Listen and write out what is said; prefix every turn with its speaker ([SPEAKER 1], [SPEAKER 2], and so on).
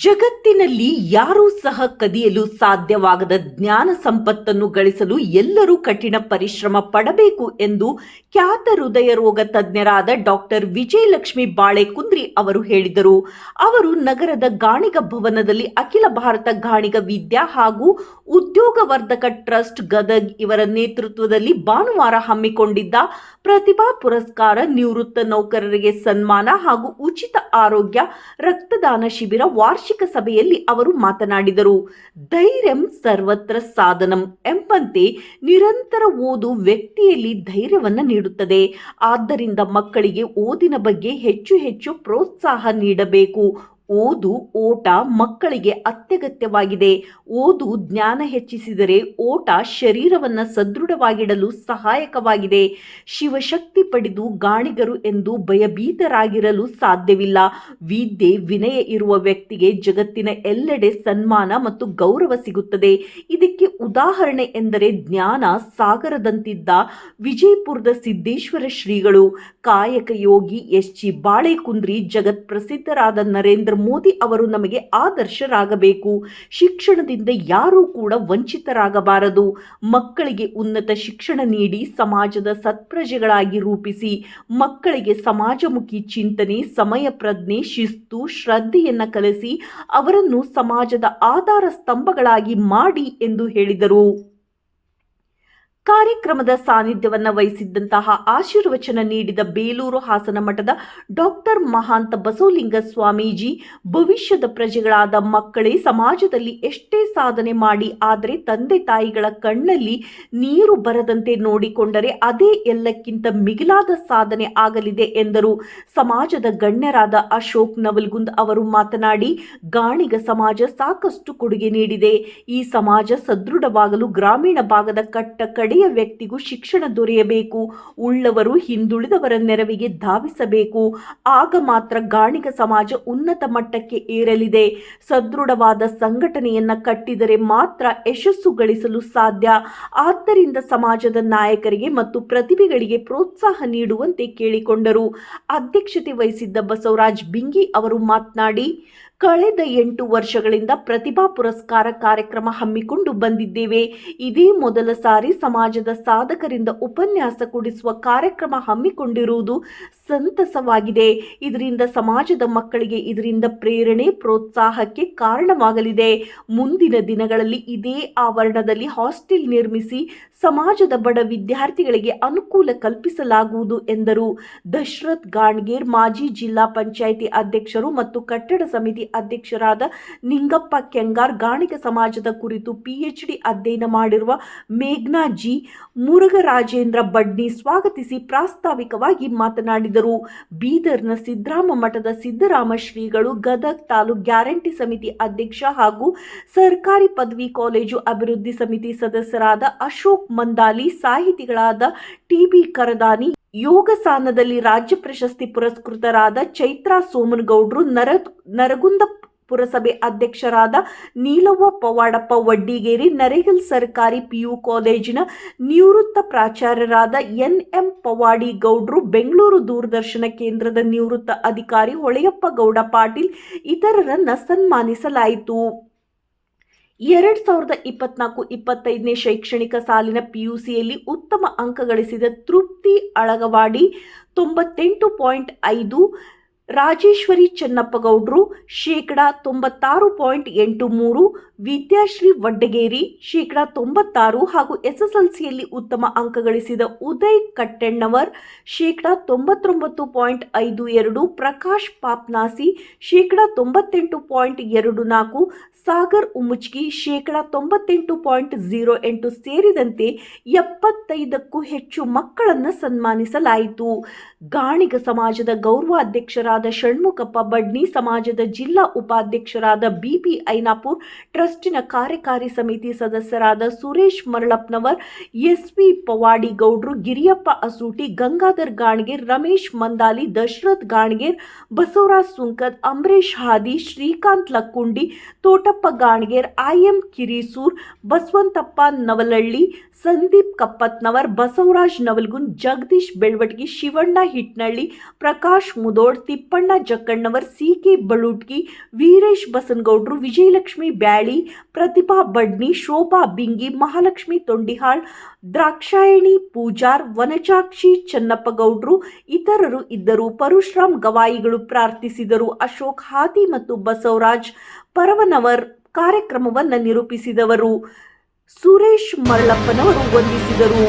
[SPEAKER 1] ಜಗತ್ತಿನಲ್ಲಿ ಯಾರೂ ಸಹ ಕದಿಯಲು ಸಾಧ್ಯವಾಗದ ಜ್ಞಾನ ಸಂಪತ್ತನ್ನು ಗಳಿಸಲು ಎಲ್ಲರೂ ಕಠಿಣ ಪರಿಶ್ರಮ ಪಡಬೇಕು ಎಂದು ಖ್ಯಾತ ಹೃದಯ ರೋಗ ತಜ್ಞರಾದ ಡಾಕ್ಟರ್ ವಿಜಯಲಕ್ಷ್ಮಿ ಬಾಳೆಕುಂದ್ರಿ ಅವರು ಹೇಳಿದರು. ಅವರು ನಗರದ ಗಾಣಿಗ ಭವನದಲ್ಲಿ ಅಖಿಲ ಭಾರತ ಗಾಣಿಗ ವಿದ್ಯಾ ಹಾಗೂ ಉದ್ಯೋಗವರ್ಧಕ ಟ್ರಸ್ಟ್ ಗದಗ್ ಇವರ ನೇತೃತ್ವದಲ್ಲಿ ಭಾನುವಾರ ಹಮ್ಮಿಕೊಂಡಿದ್ದ ಪ್ರತಿಭಾ ಪುರಸ್ಕಾರ ನಿವೃತ್ತ ನೌಕರರಿಗೆ ಸನ್ಮಾನ ಹಾಗೂ ಉಚಿತ ಆರೋಗ್ಯ ರಕ್ತದಾನ ಶಿಬಿರ ವಾರ್ಷಿಕ ಸಭೆಯಲ್ಲಿ ಅವರು ಮಾತನಾಡಿದರು. ಧೈರ್ಯಂ ಸರ್ವತ್ರ ಸಾಧನಂ ಎಂಬಂತೆ ನಿರಂತರ ಓದು ವ್ಯಕ್ತಿಯಲ್ಲಿ ಧೈರ್ಯವನ್ನು ನೀಡುತ್ತದೆ. ಆದ್ದರಿಂದ ಮಕ್ಕಳಿಗೆ ಓದಿನ ಬಗ್ಗೆ ಹೆಚ್ಚು ಹೆಚ್ಚು ಪ್ರೋತ್ಸಾಹ ನೀಡಬೇಕು. ಓದು ಓಟ ಮಕ್ಕಳಿಗೆ ಅತ್ಯಗತ್ಯವಾಗಿದೆ. ಓದು ಜ್ಞಾನ ಹೆಚ್ಚಿಸಿದರೆ ಓಟ ಶರೀರವನ್ನು ಸದೃಢವಾಗಿಡಲು ಸಹಾಯಕವಾಗಿದೆ. ಶಿವಶಕ್ತಿ ಪಡೆದು ಗಾಣಿಗರು ಎಂದು ಭಯಭೀತರಾಗಿರಲು ಸಾಧ್ಯವಿಲ್ಲ. ವಿದ್ಯೆ, ವಿನಯ ಇರುವ ವ್ಯಕ್ತಿಗೆ ಜಗತ್ತಿನ ಎಲ್ಲೆಡೆ ಸನ್ಮಾನ ಮತ್ತು ಗೌರವ ಸಿಗುತ್ತದೆ. ಇದಕ್ಕೆ ಉದಾಹರಣೆ ಎಂದರೆ ಜ್ಞಾನ ಸಾಗರದಂತಿದ್ದ ವಿಜಯಪುರದ ಸಿದ್ದೇಶ್ವರ ಶ್ರೀಗಳು. ಕಾಯಕ ಯೋಗಿ ಎಸ್. ಜಿ. ಬಾಳೆಕುಂದ್ರಿ ಜಗತ್ ಪ್ರಸಿದ್ಧರಾದ ನರೇಂದ್ರ ಮೋದಿ ಅವರು ನಮಗೆ ಆದರ್ಶರಾಗಬೇಕು. ಶಿಕ್ಷಣದಿಂದ ಯಾರೂ ಕೂಡ ವಂಚಿತರಾಗಬಾರದು. ಮಕ್ಕಳಿಗೆ ಉನ್ನತ ಶಿಕ್ಷಣ ನೀಡಿ ಸಮಾಜದ ಸತ್ಪ್ರಜೆಗಳಾಗಿ ರೂಪಿಸಿ, ಮಕ್ಕಳಿಗೆ ಸಮಾಜಮುಖಿ ಚಿಂತನೆ, ಸಮಯ ಪ್ರಜ್ಞೆ, ಶಿಸ್ತು, ಶ್ರದ್ಧೆಯನ್ನು ಕಲಿಸಿ ಅವರನ್ನು ಸಮಾಜದ ಆಧಾರ ಸ್ತಂಭಗಳಾಗಿ ಮಾಡಿ ಎಂದು ಹೇಳಿದರು. ಕಾರ್ಯಕ್ರಮದ ಸಾನ್ನಿಧ್ಯವನ್ನು ವಹಿಸಿದ್ದಂತಹ ಆಶೀರ್ವಚನ ನೀಡಿದ ಬೇಲೂರು ಹಾಸನ ಮಠದ ಡಾಕ್ಟರ್ ಮಹಾಂತ ಬಸವಲಿಂಗ ಸ್ವಾಮೀಜಿ ಭವಿಷ್ಯದ ಪ್ರಜೆಗಳಾದ ಮಕ್ಕಳೇ, ಸಮಾಜದಲ್ಲಿ ಎಷ್ಟೇ ಸಾಧನೆ ಮಾಡಿ ಆದರೆ ತಂದೆ ತಾಯಿಗಳ ಕಣ್ಣಲ್ಲಿ ನೀರು ಬರದಂತೆ ನೋಡಿಕೊಂಡರೆ ಅದೇ ಎಲ್ಲಕ್ಕಿಂತ ಮಿಗಿಲಾದ ಸಾಧನೆ ಆಗಲಿದೆ ಎಂದರು. ಸಮಾಜದ ಗಣ್ಯರಾದ ಅಶೋಕ್ ನವಲ್ಗುಂದ್ ಅವರು ಮಾತನಾಡಿ, ಗಾಣಿಗ ಸಮಾಜ ಸಾಕಷ್ಟು ಕೊಡುಗೆ ನೀಡಿದೆ. ಈ ಸಮಾಜ ಸದೃಢವಾಗಲು ಗ್ರಾಮೀಣ ಭಾಗದ ಕಟ್ಟ ಕಡೆಯ ವ್ಯಕ್ತಿಗೂ ಶಿಕ್ಷಣ ದೊರೆಯಬೇಕು. ಉಳ್ಳವರು ಹಿಂದುಳಿದವರ ನೆರವಿಗೆ ಧಾವಿಸಬೇಕು. ಆಗ ಮಾತ್ರ ಗಾಣಿಗ ಸಮಾಜ ಉನ್ನತ ಮಟ್ಟಕ್ಕೆ ಏರಲಿದೆ. ಸದೃಢವಾದ ಸಂಘಟನೆಯನ್ನ ಕಟ್ಟಿದರೆ ಮಾತ್ರ ಯಶಸ್ಸು ಗಳಿಸಲು ಸಾಧ್ಯ. ಆದ್ದರಿಂದ ಸಮಾಜದ ನಾಯಕರಿಗೆ ಮತ್ತು ಪ್ರತಿಭೆಗಳಿಗೆ ಪ್ರೋತ್ಸಾಹ ನೀಡುವಂತೆ ಕೇಳಿಕೊಂಡರು. ಅಧ್ಯಕ್ಷತೆ ವಹಿಸಿದ್ದ ಬಸವರಾಜ್ ಬಿಂಗಿ ಅವರು ಮಾತನಾಡಿ ಕಳೆದ ಎಂಟು ವರ್ಷಗಳಿಂದ ಪ್ರತಿಭಾ ಪುರಸ್ಕಾರ ಕಾರ್ಯಕ್ರಮ ಹಮ್ಮಿಕೊಂಡು ಬಂದಿದ್ದೇವೆ. ಇದೇ ಮೊದಲ ಸಾರಿ ಸಮಾಜದ ಸಾಧಕರಿಂದ ಉಪನ್ಯಾಸ ಕೊಡಿಸುವ ಕಾರ್ಯಕ್ರಮ ಹಮ್ಮಿಕೊಂಡಿರುವುದು ಸಂತಸವಾಗಿದೆ. ಇದರಿಂದ ಸಮಾಜದ ಮಕ್ಕಳಿಗೆ ಇದರಿಂದ ಪ್ರೇರಣೆ, ಪ್ರೋತ್ಸಾಹಕ್ಕೆ ಕಾರಣವಾಗಲಿದೆ. ಮುಂದಿನ ದಿನಗಳಲ್ಲಿ ಇದೇ ಆವರಣದಲ್ಲಿ ಹಾಸ್ಟೆಲ್ ನಿರ್ಮಿಸಿ ಸಮಾಜದ ಬಡ ವಿದ್ಯಾರ್ಥಿಗಳಿಗೆ ಅನುಕೂಲ ಕಲ್ಪಿಸಲಾಗುವುದು ಎಂದರು. ದಶರಥ್ ಗಾಣ್ಗೇರ್, ಮಾಜಿ ಜಿಲ್ಲಾ ಪಂಚಾಯಿತಿ ಅಧ್ಯಕ್ಷರು ಮತ್ತು ಕಟ್ಟಡ ಸಮಿತಿ ಅಧ್ಯಕ್ಷರಾದ ನಿಂಗಪ್ಪ ಕೆಂಗಾರ್ ಗಾಣಿಕ ಸಮಾಜದ ಕುರಿತು ಪಿಎಚ್ಡಿ ಅಧ್ಯಯನ ಮಾಡಿರುವ ಮೇಘ್ನಾ ಜಿ ಮುರುಘರಾಜೇಂದ್ರ ಬಡ್ನಿ ಸ್ವಾಗತಿಸಿ ಪ್ರಾಸ್ತಾವಿಕವಾಗಿ ಮಾತನಾಡಿದರು. ಬೀದರ್ನ ಸಿದ್ದರಾಮ ಮಠದ ಸಿದ್ದರಾಮ ಶ್ರೀಗಳು ಗದಗ್ ತಾಲೂಕ್ ಗ್ಯಾರಂಟಿ ಸಮಿತಿ ಅಧ್ಯಕ್ಷ ಹಾಗೂ ಸರ್ಕಾರಿ ಪದವಿ ಕಾಲೇಜು ಅಭಿವೃದ್ಧಿ ಸಮಿತಿ ಸದಸ್ಯರಾದ ಅಶೋಕ್ ಮಂದಾಲಿ, ಸಾಹಿತಿಗಳಾದ ಟಿಬಿ ಕರದಾನಿ ಯೋಗಸಾನದಲ್ಲಿ ರಾಜ್ಯ ಪ್ರಶಸ್ತಿ ಪುರಸ್ಕೃತರಾದ ಚೈತ್ರಾ ಸೋಮನಗೌಡ್ರು ನರ ನರಗುಂದ ಪುರಸಭೆ ಅಧ್ಯಕ್ಷರಾದ ನೀಲವ್ವ ಪವಾಡಪ್ಪ ವಡ್ಡಿಗೇರಿ, ನರೇಗಲ್ ಸರ್ಕಾರಿ ಪಿಯು ಕಾಲೇಜಿನ ನಿವೃತ್ತ ಪ್ರಾಚಾರ್ಯರಾದ ಎನ್ ಎಂ ಪವಾಡಿ ಗೌಡ್ರು, ಬೆಂಗಳೂರು ದೂರದರ್ಶನ ಕೇಂದ್ರದ ನಿವೃತ್ತ ಅಧಿಕಾರಿ ಹೊಳೆಯಪ್ಪ ಗೌಡ ಪಾಟೀಲ್ ಇತರರನ್ನ ಸನ್ಮಾನಿಸಲಾಯಿತು. ಎರಡ್ ಸಾವಿರದ ಇಪ್ಪತ್ನಾಲ್ಕು ಇಪ್ಪತ್ತೈದನೇ ಶೈಕ್ಷಣಿಕ ಸಾಲಿನ ಪಿಯುಸಿಯಲ್ಲಿ ಉತ್ತಮ ಅಂಕ ಗಳಿಸಿದ ತೃಪ್ತಿ ಅಳಗವಾಡಿ ತೊಂಬತ್ತೆಂಟು ಪಾಯಿಂಟ್ ಐದು ರಾಜೇಶ್ವರಿ ಚೆನ್ನಪ್ಪಗೌಡ್ರು ಶೇಕಡ ತೊಂಬತ್ತಾರು ಪಾಯಿಂಟ್ ಎಂಟು ಮೂರು, ವಿದ್ಯಾಶ್ರೀ ವಡ್ಡಗೇರಿ ಶೇಕಡ ತೊಂಬತ್ತಾರು ಹಾಗೂ ಎಸ್ಎಸ್ಎಲ್ಸಿಯಲ್ಲಿ ಉತ್ತಮ ಅಂಕ ಗಳಿಸಿದ ಉದಯ್ ಕಟ್ಟೆಣ್ಣವರ್ ಶೇಕಡ ತೊಂಬತ್ತೊಂಬತ್ತು ಪಾಯಿಂಟ್ ಐದು ಎರಡು, ಪ್ರಕಾಶ್ ಪಾಪ್ನಾಸಿ ಶೇಕಡ ತೊಂಬತ್ತೆಂಟು ಪಾಯಿಂಟ್ ಎರಡು ನಾಲ್ಕು, ಸಾಗರ್ ಉಮುಚ್ಗಿ ಶೇಕಡ ತೊಂಬತ್ತೆಂಟು ಪಾಯಿಂಟ್ ಝೀರೋ ಎಂಟು ಸೇರಿದಂತೆ ಎಪ್ಪತ್ತೈದಕ್ಕೂ ಹೆಚ್ಚು ಮಕ್ಕಳನ್ನು ಸನ್ಮಾನಿಸಲಾಯಿತು. ಗಾಣಿಗ ಸಮಾಜದ ಗೌರವಾಧ್ಯಕ್ಷರಾದ ಷಣ್ಮುಖಪ್ಪ ಬಡ್ನಿ, ಸಮಾಜದ ಜಿಲ್ಲಾ ಉಪಾಧ್ಯಕ್ಷರಾದ ಬಿಪಿ ಐನಾಪುರ್ ಟ್ರಸ್ಟಿನ ಕಾರ್ಯಕಾರಿ ಸಮಿತಿ ಸದಸ್ಯರಾದ Suresh Maralappanavar SV Pavadigoudru, Giriyappa Asuti, Gangadhar Ganger, Ramesh Mandali, Dasharath Ganger, Basavaraj Sunkad Ambareesh Hadi, Shrikant Lakkundi, Thotappa Ganger, IM Kirisur, Basavantappa Navalalli, Sandeep Kappatnavar, Basavaraj Navalgun Jagadish Belvatgi, Shivanna Hitnalli, Prakash Mudod Tippanna Jakkannavar C K Balutgi Veeresh Basanagoudru, Vijayalakshmi Byali, Pratibha Badni, Shobha ಬಿಂಗಿ, Mahalakshmi Tondihal, Drakshayani Pujar ವನಚಾಕ್ಷಿ ಚನ್ನಪ್ಪಗೌಡ್ರು ಇತರರು ಇದ್ದರು. ಪರಶುರಾಮ್ ಗವಾಯಿಗಳು ಪ್ರಾರ್ಥಿಸಿದರು. ಅಶೋಕ್ ಹಾತಿ ಮತ್ತು ಬಸವರಾಜ್ ಪರವನವರ್ ಕಾರ್ಯಕ್ರಮವನ್ನು ನಿರೂಪಿಸಿದವರು. ಸುರೇಶ್ ಮರಳಪ್ಪನವರು ವಂದಿಸಿದರು.